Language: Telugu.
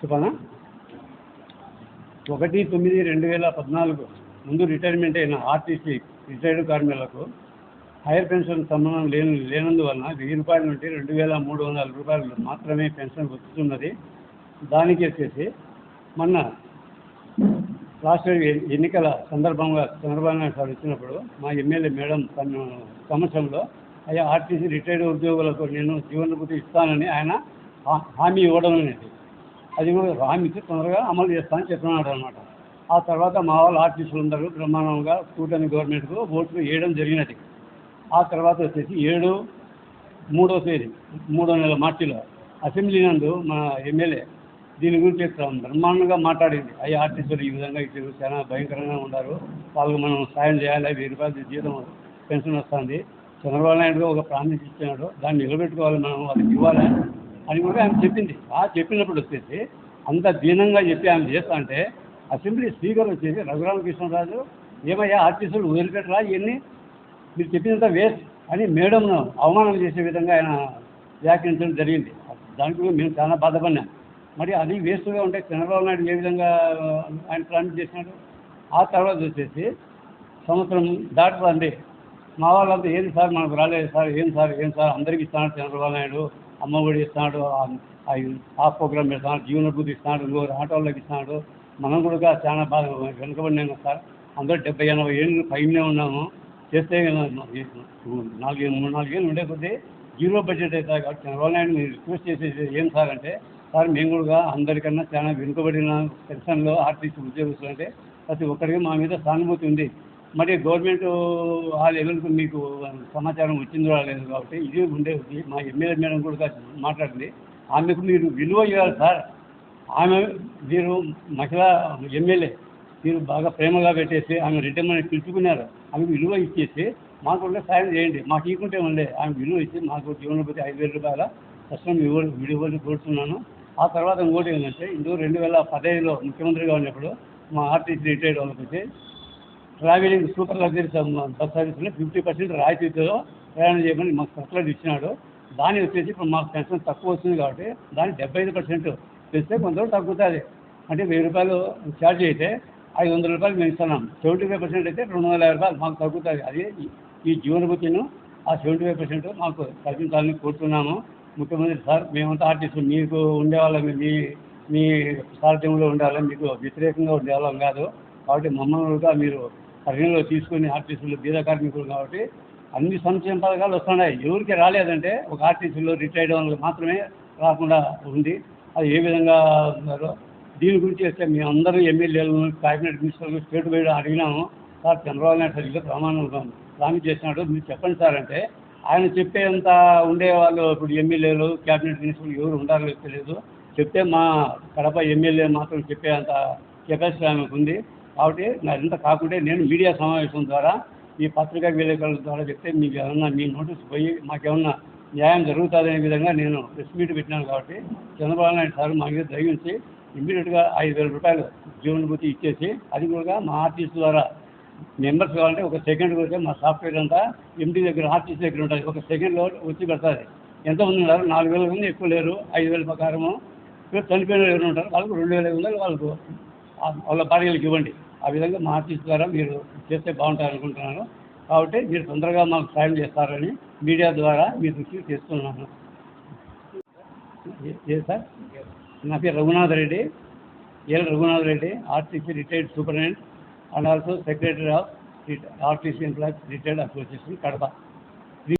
చెప్పనా ఒకటి తొమ్మిది రెండు వేల పద్నాలుగు ముందు రిటైర్మెంట్ అయిన ఆర్టీసీ రిటైర్డ్ కార్మికులకు హైయర్ పెన్షన్ సంబంధం లేని లేనందువలన వెయ్యి రూపాయల నుండి రెండు వేల మూడు వందల రూపాయలు మాత్రమే పెన్షన్ వస్తున్నది దానికి వచ్చేసి మొన్న రాష్ట్ర ఎన్నికల సందర్భంగా చంద్రబాబు నాయుడు సార్ వచ్చినప్పుడు మా ఎమ్మెల్యే మేడం తన సమక్షంలో అయ్యా ఆర్టీసీ రిటైర్డ్ ఉద్యోగులకు నేను జీవనభూతి ఇస్తానని ఆయన హా- హామీ ఇవ్వడం అనేది. అది కూడా రామించి తొందరగా అమలు చేస్తామని చెప్తున్నాడు అనమాట ఆ తర్వాత మా వాళ్ళు ఆర్టీసీలు అందరూ బ్రహ్మాండంగా కూటమి గవర్నమెంట్కు ఓట్లు వేయడం జరిగినది. ఆ తర్వాత వచ్చేసి ఏడు మూడో తేదీ మూడో నెల మార్చిలో అసెంబ్లీ నందు మన ఎమ్మెల్యే దీని గురించి బ్రహ్మాండంగా మాట్లాడింది. అయ్యి ఆర్టీసీలు ఈ విధంగా ఇచ్చారు చాలా భయంకరంగా ఉన్నారు. వాళ్ళకి మనం సాయం చేయాలి వెయ్యి రూపాయలు జీతం పెన్షన్ వస్తుంది. చంద్రబాబు నాయుడు ఒక ప్రామిస్ ఇచ్చినాడు దాన్ని నిలబెట్టుకోవాలి మనం వాళ్ళకి ఇవ్వాలి. అని కూడా ఆమె చెప్పింది. ఆ చెప్పినప్పుడు వచ్చేసి అంత దీనంగా చెప్పి ఆమె చేస్తా అంటే అసెంబ్లీ స్పీకర్ వచ్చేసి రఘురామకృష్ణరాజు ఏమయ్యా ఆర్టీసీలు వదిలిపెట్టరా ఇవన్నీ? మీరు చెప్పినంత వేస్ట్ అని మేడంను అవమానం చేసే విధంగా ఆయన వ్యాఖ్యానించడం జరిగింది. దానికి మేము చాలా బాధపడినాం. మరి అది వేస్ట్గా ఉంటే చంద్రబాబు నాయుడు ఏ విధంగా ఆయన ప్లాన్ చేసినాడు? ఆ తర్వాత వచ్చేసి సంవత్సరం దాటుతుంది. మా వాళ్ళంతా ఏది సార్ మనకు రాలేదు సార్ ఏం సార్ ఏం సార్ అందరికి ఇస్తాను చంద్రబాబు నాయుడు అమ్మఒడి ఇస్తున్నాడు ఆ- ప్రోగ్రామ్ ఇస్తున్నాడు జీవనభూతి ఇస్తున్నాడు ఇంకో ఆటోలకు ఇస్తున్నాడు మనం కూడా చాలా బాగా వెనుకబడినాం కదా సార్. అందరూ డెబ్బై ఎనభై ఏళ్ళు పైనే ఉన్నాము. చేస్తే నాలుగు మూడు నాలుగేళ్ళు ఉండే కొద్దీ జీరో బడ్జెట్ అవుతుంది కాబట్టి చంద్రబాబు నాయుడు మీరు రిక్వెస్ట్ చేసేది ఏం సార్ అంటే సార్ మేము కూడా అందరికన్నా చాలా వెనుకబడిన పెన్షన్లో ఆర్టీసీ ఉద్యోగస్తులు అంటే ప్రతి ఒక్కరికి మా మీద సానుభూతి ఉంది. మరి గవర్నమెంట్ ఆ లెవెల్కు మీకు సమాచారం వచ్చిందో లేదు కాబట్టి ఇది ఉండేది మా ఎమ్మెల్యే మేడం కూడా మాట్లాడింది. ఆమెకు మీరు విలువ ఇవ్వాలి సార్. ఆమె మీరు మహిళా ఎమ్మెల్యే మీరు బాగా ప్రేమగా పెట్టేసి ఆమె రిటైర్మెంట్ పిలుచుకున్నారు. ఆమెకు విలువ ఇచ్చేసి మాకు కూడా సాయం చేయండి. మాకు ఇవ్వకుంటే ఉండే. ఆమె విలువ ఇచ్చి మాకు జీవనోపాధి ఐదు వేల రూపాయల కష్టం ఇవ్వడం విడివ్వని కోరుతున్నాను. ఆ తర్వాత ఇంకోటి ఏంటంటే ఇందులో రెండు వేల పదహైదులో ముఖ్యమంత్రిగా ఉన్నప్పుడు మా ఆర్టీసీ రిటైర్డ్ వాళ్ళకి ట్రావెలింగ్ సూపర్ లగ్జరీ బస్ సర్వీస్లో ఫిఫ్టీ పర్సెంట్ రాయితీతో ప్రయాణం చేయమని మాకు సర్కులర్ ఇచ్చినాడు. దాని వచ్చేసి ఇప్పుడు మాకు పెన్షన్ తక్కువ వస్తుంది కాబట్టి దాన్ని డెబ్బై ఐదు పర్సెంట్ తెస్తే కొంత తగ్గుతుంది. అంటే వెయ్యి రూపాయలు ఛార్జ్ అయితే ఐదు వందల రూపాయలు మేము ఇస్తున్నాం. సెవెంటీ ఫైవ్ పర్సెంట్ అయితే రెండు వందల యాభై రూపాయలు మాకు తగ్గుతుంది. అది ఈ- జీవనభూతిను ఆ సెవెంటీ ఫైవ్ పర్సెంట్ మాకు తగ్గించాలని కోరుతున్నాము. ముఖ్యమంత్రి సార్ మేమంతా ఆర్టిస్టులు మీకు ఉండేవాళ్ళం మీ మీ సారథ్యంలో ఉండాలి మీకు వ్యతిరేకంగా ఉండేవాళ్ళం కాదు. కాబట్టి మమ్మల్ని కూడా మీరు పరిగణలో తీసుకుని ఆర్టీసీలో బీద కార్మికులు కాబట్టి అన్ని సంక్షేమ పథకాలు వస్తున్నాయి. ఎవరికి రాలేదంటే ఒక ఆర్టీసీలో రిటైర్డ్ వాళ్ళకి మాత్రమే రాకుండా ఉంది. అది ఏ విధంగా ఉన్నారో దీని గురించి వస్తే మేము అందరూ ఎమ్మెల్యేలను క్యాబినెట్ మినిస్టర్లు స్టేట్ వైడ్ అడిగినాము. సార్ చంద్రబాబు నాయుడు సరిగ్గా ప్రమాణం ప్రామిస్ చేసినాడు. మీరు చెప్పండి సార్ అంటే ఆయన చెప్పేంత ఉండే వాళ్ళు ఇప్పుడు ఎమ్మెల్యేలు క్యాబినెట్ మినిస్టర్లు ఎవరు ఉండాలో తెలియదు. చెప్తే మా కడప ఎమ్మెల్యే మాత్రం చెప్పేంత కెపాసిటీ ఆమెకు ఉంది. కాబట్టి ఇంత కాకుండా నేను మీడియా సమావేశం ద్వారా ఈ పత్రికా విలేకరుల ద్వారా చెప్తే మీకు ఏమన్నా మీ నోటీస్ పోయి మాకేమన్నా న్యాయం జరుగుతుందనే విధంగా నేను ప్రెస్ మీట్ పెట్టినాను కాబట్టి చంద్రబాబు నాయుడు సార్ మా మీద దయించి ఇమ్మీడియట్గా ఐదు వేల రూపాయలు జీవనభూతి ఇచ్చేసి అది కూడా మా ఆర్టీసీ ద్వారా మెంబర్స్ కావాలంటే ఒక సెకండ్ వస్తే మా సాఫ్ట్వేర్ అంతా ఎండి దగ్గర ఆర్టీసీ దగ్గర ఉంటుంది. ఒక సెకండ్లో వచ్చి పెడతారు ఎంతమంది ఉన్నారు? నాలుగు వేల మంది ఎక్కువ లేరు. ఐదు వేల ప్రకారము. చనిపోయిన ఎవరు ఉంటారు? వాళ్ళకు రెండు వేల ఐదు వందలు వాళ్ళకు వాళ్ళ భార్యలకు ఇవ్వండి. ఆ విధంగా మా ద్వారా మీరు చేస్తే బాగుంటుంది అనుకుంటున్నాను. కాబట్టి మీరు తొందరగా మాకు సాయం చేస్తారని మీడియా ద్వారా మీ దృష్టికి తీసుకున్నాను ఏ- ఏ సార్? నా పేరు Raghunath Reddy. L Raghunath Reddy RTC retired superintendent and also secretary of RTC employees retired association Kadapa.